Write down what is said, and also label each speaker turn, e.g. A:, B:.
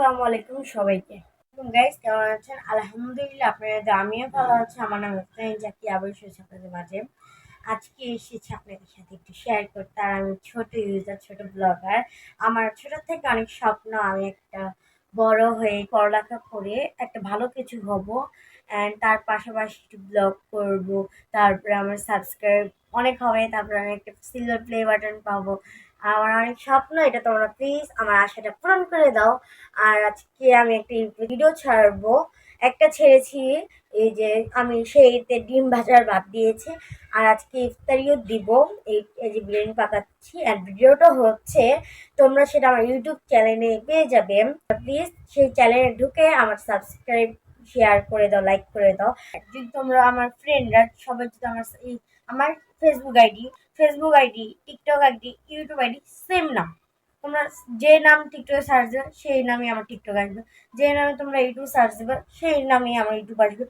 A: আসসালামু আলাইকুম সবাইকে। গাইস কেমন আছেন? আলহামদুলিল্লাহ আপনাদের আমিও ভালো আছি। আমার নাম ইফতাহিন জাকি আবার এসেছি আপনাদের মাঝে। আজকে এসেছি আপনাদের সাথে একটু শেয়ার করতে। আর আমি ছোট ইউজার ছোট ব্লগার আমার ছোট থেকে অনেক স্বপ্ন আমি একটা বড় হয়ে পড়ালেখা করে একটা ভালো কিছু হব। অ্যান্ড তার পাশাপাশি একটু ব্লগ করব। তারপরে আমার সাবস্ক্রাইব অনেক হবে। তারপরে আমি একটা সিলভার প্লে বাটন পাবো। আমার অনেক স্বপ্ন, এটা তোমরা প্লিজ আমার আশাটা পূরণ করে দাও। আর আজকে আমি একটি ভিডিও ছাড়বো। একটা ছেড়েছি, এই যে আমি সেইতে ডিম ভাজার ভাত দিয়েছি। আর আজকে ইফতারিও দিব। এই যে বিরিয়ানি পাকাচ্ছি। আর ভিডিওটা হচ্ছে, তোমরা সেটা আমার ইউটিউব চ্যানেলে পেয়ে যাবে। প্লিজ সেই চ্যানেলে ঢুকে আমার সাবস্ক্রাইব শেয়ার করে দাও লাইক করে দাও। যদি তোমরা আমার ফ্রেন্ডরা সবাই যদি আমার এই আমার Facebook ID Facebook ID TikTok ID YouTube ID same নাম। তোমরা যে নাম টিকটকে সার্চ দেবে, সেই নামই আমার টিকটক আসবে। যে নামে তোমরা ইউটিউব সার্চ দেবে, সেই নামই আমার ইউটিউব আসবে।